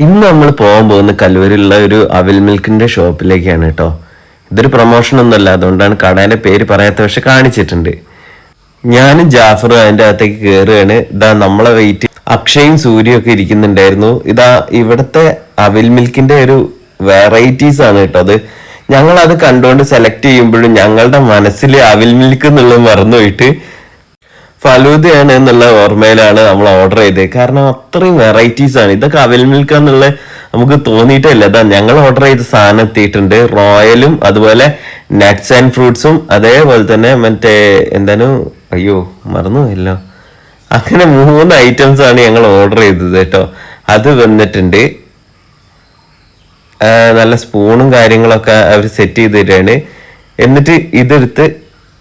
ഇന്ന് നമ്മൾ പോകാൻ പോകുന്ന കല്ലൂരിലുള്ള ഒരു അവിൽ മിൽക്കിന്റെ ഷോപ്പിലേക്കാണ് കേട്ടോ. ഇതൊരു പ്രൊമോഷൻ ഒന്നുമല്ല അതുകൊണ്ടാണ് കടേന്റെ പേര് പറയാത്ത പക്ഷെ കാണിച്ചിട്ടുണ്ട്. ഞാനും ജാഫറും അതിന്റെ അകത്തേക്ക് കയറുകയാണ് ഇതാ നമ്മളെ വെയിറ്റ് അക്ഷയും സൂര്യയും ഒക്കെ ഇരിക്കുന്നുണ്ടായിരുന്നു. ഇതാ ഇവിടുത്തെ അവിൽ മിൽക്കിന്റെ ഒരു വെറൈറ്റീസ് ആണ് കേട്ടോ അത്. ഞങ്ങൾ അത് കണ്ടുകൊണ്ട് സെലക്ട് ചെയ്യുമ്പോഴും ഞങ്ങളുടെ മനസ്സിൽ അവിൽ മിൽക്ക് എന്നുള്ളത് മറന്നുപോയിട്ട് ഫലൂദയാണ് എന്നുള്ള ഓർമ്മയിലാണ് നമ്മൾ ഓർഡർ ചെയ്തത്. കാരണം അത്രയും വെറൈറ്റീസ് ആണ്. ഇതൊക്കെ അവൽ മിൽക്ക് എന്നുള്ള നമുക്ക് തോന്നിയിട്ടില്ല അതാ ഞങ്ങൾ ഓർഡർ ചെയ്ത സാധനം എത്തിയിട്ടുണ്ട്. റോയലും അതുപോലെ നട്ട്സ് ആൻഡ് ഫ്രൂട്ട്സും അതേപോലെ തന്നെ മറ്റേ എന്താണ്? അയ്യോ മറന്നുപോയല്ലോ. അങ്ങനെ മൂന്ന് ഐറ്റംസ് ആണ് ഞങ്ങൾ ഓർഡർ ചെയ്തത് കേട്ടോ. അത് വന്നിട്ടുണ്ട്. നല്ല സ്പൂണും കാര്യങ്ങളൊക്കെ അവർ സെറ്റ് ചെയ്ത് തരികയാണ് എന്നിട്ട് ഇതെടുത്ത്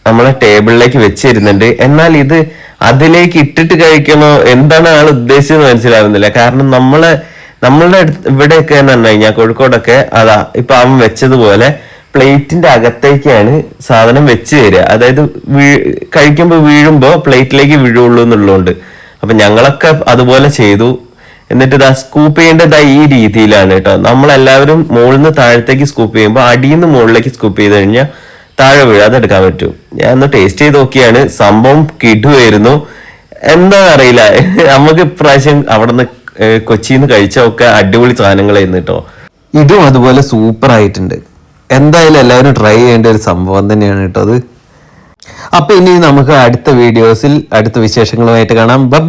നമ്മളെ ടേബിളിലേക്ക് വെച്ചിരുന്നുണ്ട്. എന്നാൽ ഇത് അതിലേക്ക് ഇട്ടിട്ട് കഴിക്കണോ? എന്താണ് ആൾ ഉദ്ദേശിച്ചത് മനസ്സിലാവുന്നില്ല. കാരണം നമ്മൾ നമ്മളുടെ ഇവിടെയൊക്കെ എന്ന് പറഞ്ഞു കഴിഞ്ഞാൽ കോഴിക്കോടൊക്കെ അതാ ഇപ്പൊ അവൻ വെച്ചതുപോലെ പ്ലേറ്റിന്റെ അകത്തേക്കാണ് സാധനം വെച്ച് തരിക. അതായത് വീ- കഴിക്കുമ്പോൾ വീഴുമ്പോൾ പ്ലേറ്റിലേക്ക് വീഴുള്ളൂ എന്നുള്ളതുകൊണ്ട്. അപ്പൊ ഞങ്ങളൊക്കെ അതുപോലെ ചെയ്തു. എന്നിട്ട് ഇതാ സ്കൂപ്പ് ചെയ്യേണ്ടത് ഈ രീതിയിലാണ് കേട്ടോ. നമ്മളെല്ലാവരും മുകളിൽ നിന്ന് താഴത്തേക്ക് സ്കൂപ്പ് ചെയ്യുമ്പോൾ അടിയിൽ നിന്ന് മുകളിലേക്ക് സ്കൂപ്പ് ചെയ്ത് കഴിഞ്ഞാൽ താഴെ വീഴാതെ എടുക്കാൻ പറ്റും. ഞാൻ ഒന്ന് ടേസ്റ്റ് ചെയ്ത് നോക്കിയാണ്. സംഭവം കിടുവായിരുന്നു. എന്താ അറിയില്ല. നമുക്ക് ഇപ്രാവശ്യം അവിടെ നിന്ന് കൊച്ചിയിൽ നിന്ന് കഴിച്ചൊക്കെ അടിപൊളി സാധനങ്ങളായിരുന്നു കേട്ടോ. ഇതും അതുപോലെ സൂപ്പർ ആയിട്ടുണ്ട്. എന്തായാലും എല്ലാവരും ട്രൈ ചെയ്യേണ്ട ഒരു സംഭവം തന്നെയാണ് കേട്ടോ അത്. അപ്പൊ ഇനി നമുക്ക് അടുത്ത വീഡിയോസിൽ അടുത്ത വിശേഷങ്ങളുമായിട്ട് കാണാം. ബൈ